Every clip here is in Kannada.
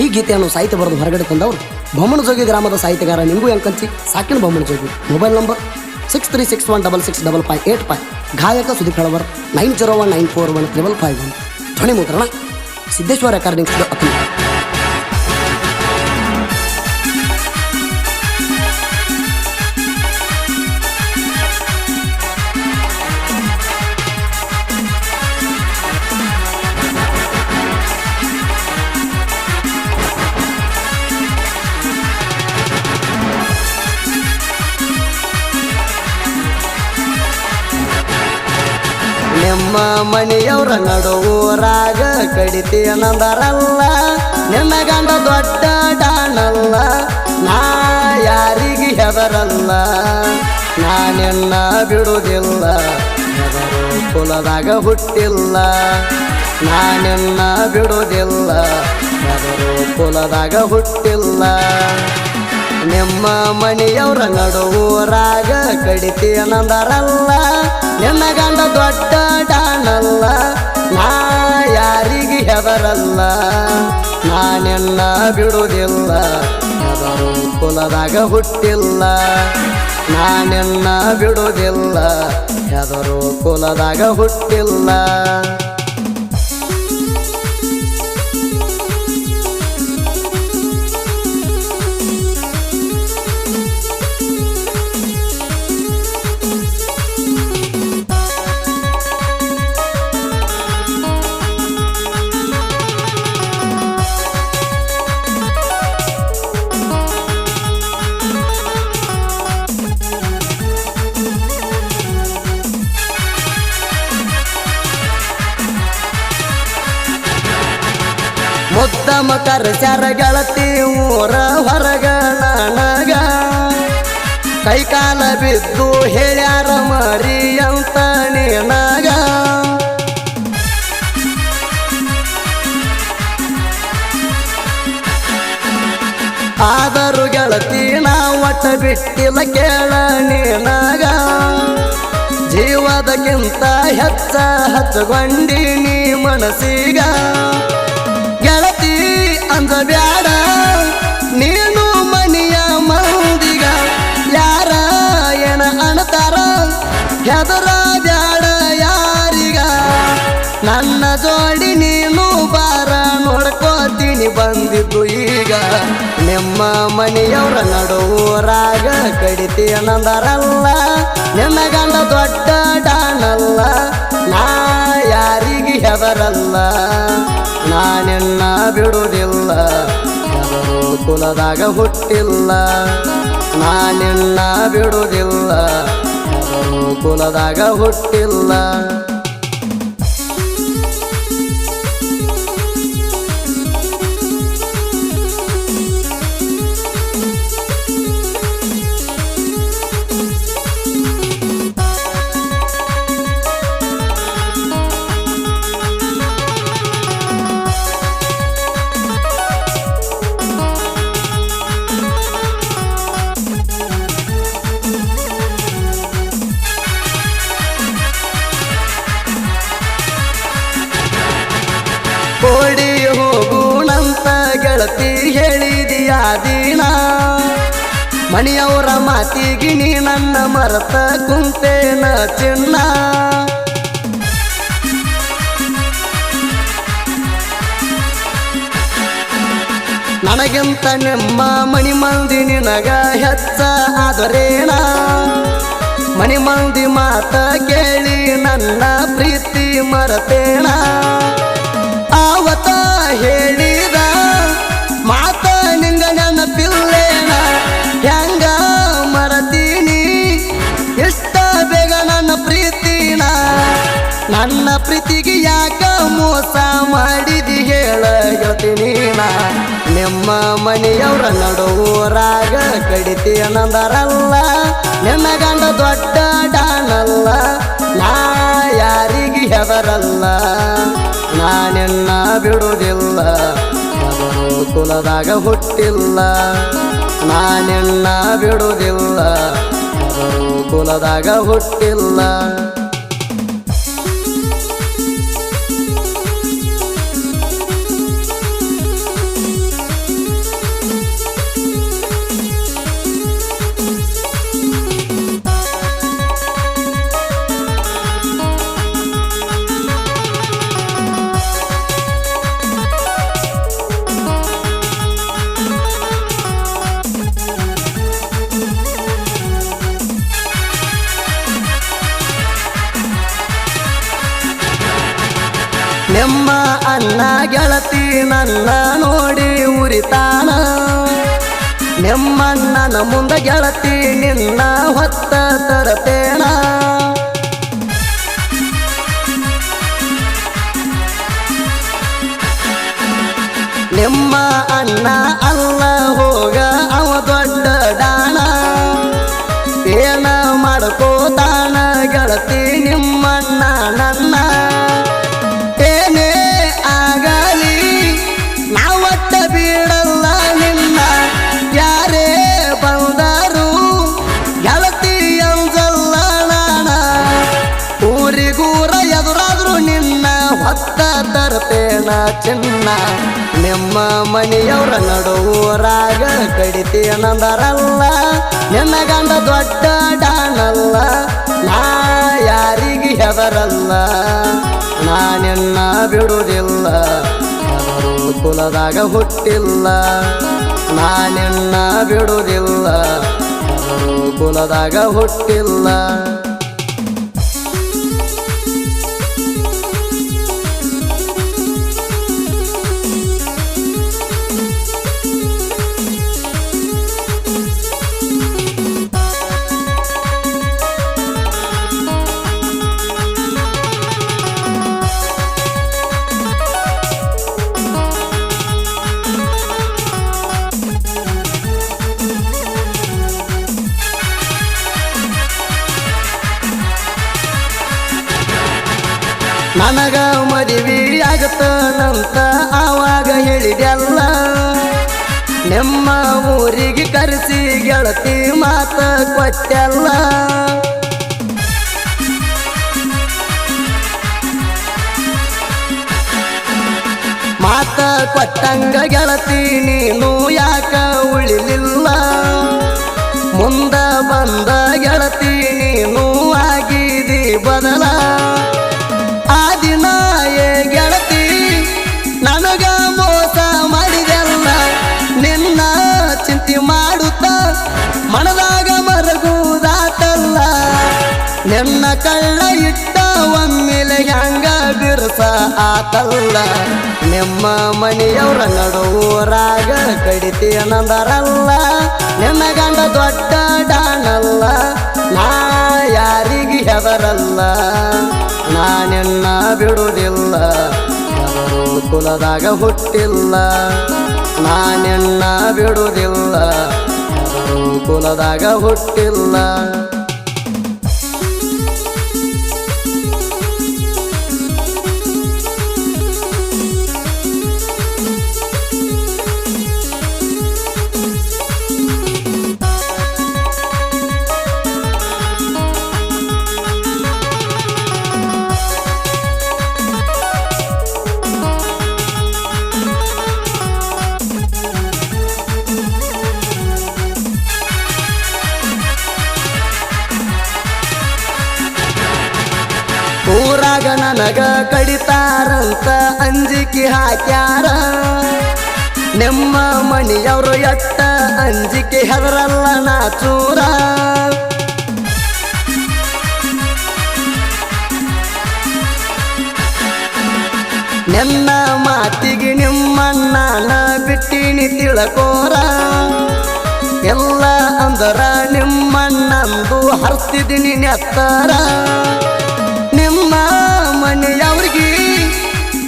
ಈ ಗೀತೆಯನ್ನು ಸಾಹಿತ್ಯ ಬರೆದು ಹೊರಗಡೆ ತಂದವರು ಬೊಮ್ಮನಜೋಗಿ ಗ್ರಾಮದ ಸಾಹಿತ್ಯಗಾರ Ningu Ankanchi ಸಾಕಿನ Bommanajogi mobile number six three six one double six double five eight five. ಗಾಯಕ Sudeep Kalavar nine zero one nine four one triple five one. ಧ್ವನಿ ಮುದ್ರಣ ಸಿದ್ದೇಶ್ವರ ರೆಕಾರ್ಡಿಂಗ್ಸ್ ಅತಿ ನಿಮ್ಮ ರಾಗ ಕಡಿತಿ ಕಡಿತೀನಂದರಲ್ಲ ನಿನ್ನ ಗಂಡ ದೊಡ್ಡ ಡಾನಲ್ಲ. ನಾ ಯಾರಿಗೆ ಹೆದರಲ್ಲ. ನಾನೆನ್ನ ಬಿಡುವುದಿಲ್ಲ. ಹೆದರು ಕುಲದಾಗ ಹುಟ್ಟಿಲ್ಲ. ನಾನೆನ್ನ ಬಿಡುವುದಿಲ್ಲ. ಹೆದರು ಕುಲದಾಗ ಹುಟ್ಟಿಲ್ಲ. ನಿಮ್ಮ ಮನೆಯವರ ಕಡಿತಿ ಕಡಿತೀನಂದರಲ್ಲ ನಿನ್ನ ಗಂಡ ದೊಡ್ಡ ಡಾನಲ್ಲ ನಾ ಯಾರಿಗೆ ಹೆದರಲ್ಲ. ನಾ ನಿನ್ನ ಬಿಡುವುದಿಲ್ಲ. ಹೆದರು ಕುಲದಾಗ ಹುಟ್ಟಿಲ್ಲ. ನಾ ನಿನ್ನ ಬಿಡುವುದಿಲ್ಲ. ಹೆದರು ಕುಲದಾಗ ಹುಟ್ಟಿಲ್ಲ. ಮುದ್ದಮ ಕರ್ಸ್ಯಾರ ಗೆಳತಿ ಊರ ಹೊರಗ ನನಗ. ಕೈಕಾಲ ಬಿದ್ದು ಹೇಳ್ಯಾರ ಮರಿ ಅಂತ ನಿನಗ ಆದರೂ ಗೆಳತಿ ನಾ ಒಟ್ಟ ಬಿಟ್ಟಿಲ್ಲ ಕೇಳ ನಿನಗ ಜೀವದಕ್ಕಿಂತ ಹೆಚ್ಚ ಹಚ್ಚಗೊಂಡಿ ನೀ ಮನಸ್ಸಿಗ. ಅಂಜಬ್ಯಾಡ ನೀನು ಮನಿಯ ಮಂದಿಗ ಯಾರ ಏನ ಅಣತಾರ? ಹೆದರ ಬ್ಯಾಡ ಯಾರಿಗ? ನನ್ನ ಜೋಡಿ ನೀನು ಬಾರ ನೋಡ್ಕೋತೀನಿ ಬಂದಿದ್ದು ಈಗ. ನಿಮ್ಮ ಮನೆಯವರ ಕಡಿತಿ ಕಡಿತೀನಂದರಲ್ಲ ನಿನ್ನ ಗಂಡ ದೊಡ್ಡ ಡಾನಲ್ಲ. ನಾ ಯಾರಿಗೆ ಹೆದರಲ್ಲ. ನಾ ನಿನ್ನ ಬಿಡುವುದಿಲ್ಲ ಯಾರು ಕುಲದಾಗ ಹುಟ್ಟಿಲ್ಲ. ನಾನೆಲ್ಲ ಬಿಡುವುದಿಲ್ಲ ಯಾರು ಕುಲದಾಗ ಹುಟ್ಟಿಲ್ಲ. ಗೆಳತಿ ಹೇಳಿದೀಯ ದಿನ? ಮಣಿಯವರ ಮಾತಿಗೆ ನೀ ನನ್ನ ಮರತ ಕುಂತೇನ ಚಿನ್ನ? ನನಗಿಂತ ನಿಮ್ಮ ಮಣಿ ಮಂದಿ ನಿನಗ ಹೆಚ್ಚ ಆದರೇನ? ಮಣಿ ಮಂದಿ ಮಾತ ಕೇಳಿ ನನ್ನ ಪ್ರೀತಿ ಮರತೇನ? ಆವತ ಹೇಳಿದ ನನ್ನ ಪ್ರೀತಿಗೆ ಯಾಕ ಮೋಸ ಮಾಡಿದಿ ಹೇಳ ನಾ. ನಿಮ್ಮ ಮನೆಯವರ ನಡುವೂರಾಗ ಕಡಿತೀನಂದರಲ್ಲ ನಿನ್ನ ಗಂಡ ದೊಡ್ಡ ಡಾನಲ್ಲ. ನಾ ಯಾರಿಗೆ ಹೆದರಲ್ಲ. ನಾನೆನ್ನ ಬಿಡುವುದಿಲ್ಲ. ಕುಲದಾಗ ಹುಟ್ಟಿಲ್ಲ. ನಾನೆನ್ನ ಬಿಡುವುದಿಲ್ಲ. ಕುಲದಾಗ ಹುಟ್ಟಿಲ್ಲ. ಅಣ್ಣ ಗೆಳತಿ ನನ್ನ ನೋಡಿ ಉರಿತಾನ. ನಿಮ್ಮಣ್ಣನ ಮುಂದೆ ಗೆಳತಿ ನಿನ್ನ ಹೊತ್ತ ತರತೇಣ ಚಿನ್ನ. ನಿಮ್ಮ ಮನೆಯವರ ನಡುವರಾಗ ಕಡಿತೇನಂದರಲ್ಲ ನಿನ್ನ ಗಂಡ ದೊಡ್ಡ ಡಾನಲ್ಲ. ನಾ ಯಾರಿಗೆ ಹೆದರಲ್ಲ. ನಾ ನಿನ್ನ ಬಿಡುವುದಿಲ್ಲ. ಅವರು ಕುಲದಾಗ ಹುಟ್ಟಿಲ್ಲ. ನಾ ನಿನ್ನ ಬಿಡುವುದಿಲ್ಲ. ಅವರು ಕುಲದಾಗ ಹುಟ್ಟಿಲ್ಲ. ನನಗ ಮದುವೆ ಆಗತ್ತನಂತ ಆವಾಗ ಹೇಳಿದೆಲ್ಲ ನಿಮ್ಮ ಊರಿಗೆ ಕರೆಸಿ ಗೆಳತಿ ಮಾತ ಕೊಟ್ಟೆಲ್ಲ. ಮಾತ ಕೊಟ್ಟಂಗ ಗೆಳತಿ ನೀನು ಯಾಕ ಉಳಿಲಿಲ್ಲ? ಮುಂದ ಬಂದ ಗೆಳತಿ ನೀನು ಆಗಿದಿ ಬದಲ. ನಿನ್ನ ಕಳ್ಳ ಇಟ್ಟ ಒಮ್ಮೆಲೆ ಹೆಂಗ ಬಿರ್ಸ ಆತಲ್ಲ? ನಿಮ್ಮ ಮನೆಯವರ ನಡುವರಾಗ ಕಡಿತೇನಂದರಲ್ಲ ನಿನ್ನ ಗಂಡ ದೊಡ್ಡ ಡಾನಲ್ಲ? ನಾ ಯಾರಿಗೆ ಹೆದರಲ್ಲ? ನಾ ನಿನ್ನ ಬಿಡುವುದಿಲ್ಲ. ಅವರು ಕುಲದಾಗ ಹುಟ್ಟಿಲ್ಲ. ನಾ ನಿನ್ನ ಬಿಡುವುದಿಲ್ಲ. ಕುಲದಾಗ ಹುಟ್ಟಿಲ್ಲ. ನನಗ ಕಡಿತಾರಂತ ಅಂಜಿಕೆ ಹಾಕ್ಯಾರ. ನಿಮ್ಮ ಮನೆಯವರು ಎಟ್ಟ ಅಂಜಿಕೆ ಹೆದರಲ್ಲ ನಾ ಚೂರ. ನನ್ನ ಮಾತಿಗೆ ನಿಮ್ಮಣ್ಣನ ಬಿಟ್ಟಿನಿ ತಿಳಕೋರ. ಎಲ್ಲ ಅಂದರ ನಿಮ್ಮಣ್ಣಂದು ಹರ್ತಿದ್ದೀನಿ ನೆತ್ತರ.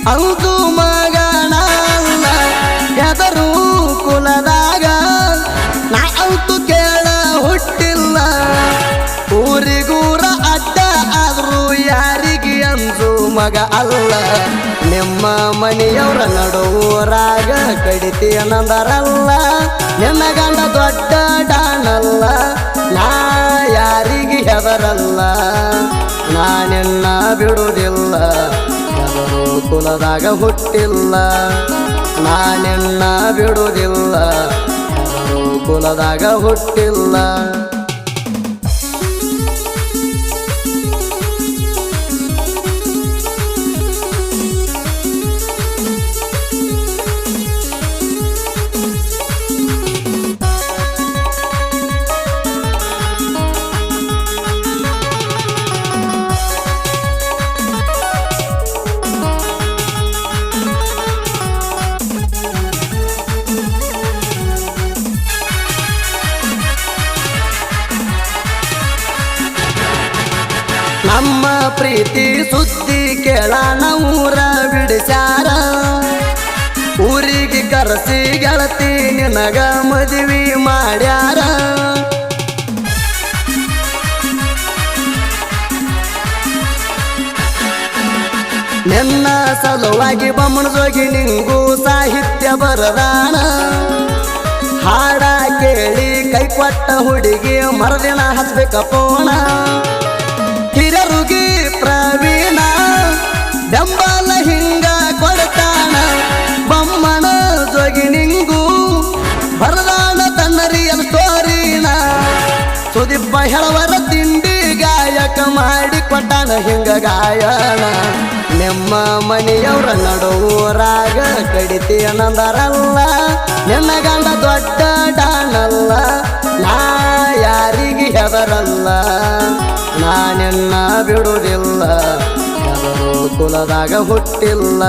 ಹೌದು ಮಗನ ಅಲ್ಲ ಎದರು ಕುಲದಾಗ ನಾ ಅಂತು ಕೇಳ ಹುಟ್ಟಿಲ್ಲ. ಊರಿಗೂರ ಅಡ್ಡ ಆದ್ರೂ ಯಾರಿಗೆ ಅಂದು ಮಗ ಅಲ್ಲ. ನಿಮ್ಮ ಮನೆಯವರ ನಡುವರಾಗ ಕಡಿತೇನಂದರಲ್ಲ ನಿನ್ನ ಗಂಡ ದೊಡ್ಡ ಡಾನಲ್ಲ. ನಾ ಯಾರಿಗೆ ಹೆದರಲ್ಲ. ನಾನೆಲ್ಲ ಬಿಡುವುದಿಲ್ಲ. ಕುಲದಾಗ ಹುಟ್ಟಿಲ್ಲ ನಾನೆಣ್ಣ ಬಿಡುವುದಿಲ್ಲ ಕುಲದಾಗ ಹುಟ್ಟಿಲ್ಲ. ಪ್ರೀತಿ ಸುದ್ದಿ ಕೇಳಾನ ಊರ ಬಿಡಿಸ್ಯಾರ. ಊರಿಗೆ ಕರೆಸಿ ಗೆಳತಿ ನಿನಗ ಮದುವೆ ಮಾಡ್ಯಾರ. ನಿನ್ನ ಸಲುವಾಗಿ ಬಮ್ಮಣ ಜೋಗಿ ನಿಂಗೂ ಸಾಹಿತ್ಯ ಬರದಾನ. ಹಾಡ ಕೇಳಿ ಕೈ ಕೊಟ್ಟ ಹುಡುಗಿ ಮರದಿನ ಹಚ್ಬೇಕ ಪೋಣ ಹಿಂಗ ಗಾಯನ. ನಿಮ್ಮ ಮನೆಯವರ ನಡುವರಾಗ ಕಡಿತಿ ನಂದರಲ್ಲ ನಿನ್ನ ಗಂಡ ದೊಡ್ಡ ಡಾನಲ್ಲ. ನಾ ಯಾರಿಗೆ ಹೆದರಲ್ಲ. ನಾನೆನ್ನ ಬಿಡುವುದಿಲ್ಲ. ಕುಲದಾಗ ಹುಟ್ಟಿಲ್ಲ.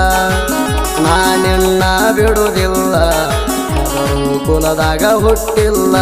ನಾನೆನ್ನ ಬಿಡುವುದಿಲ್ಲ. ಕುಲದಾಗ ಹುಟ್ಟಿಲ್ಲ.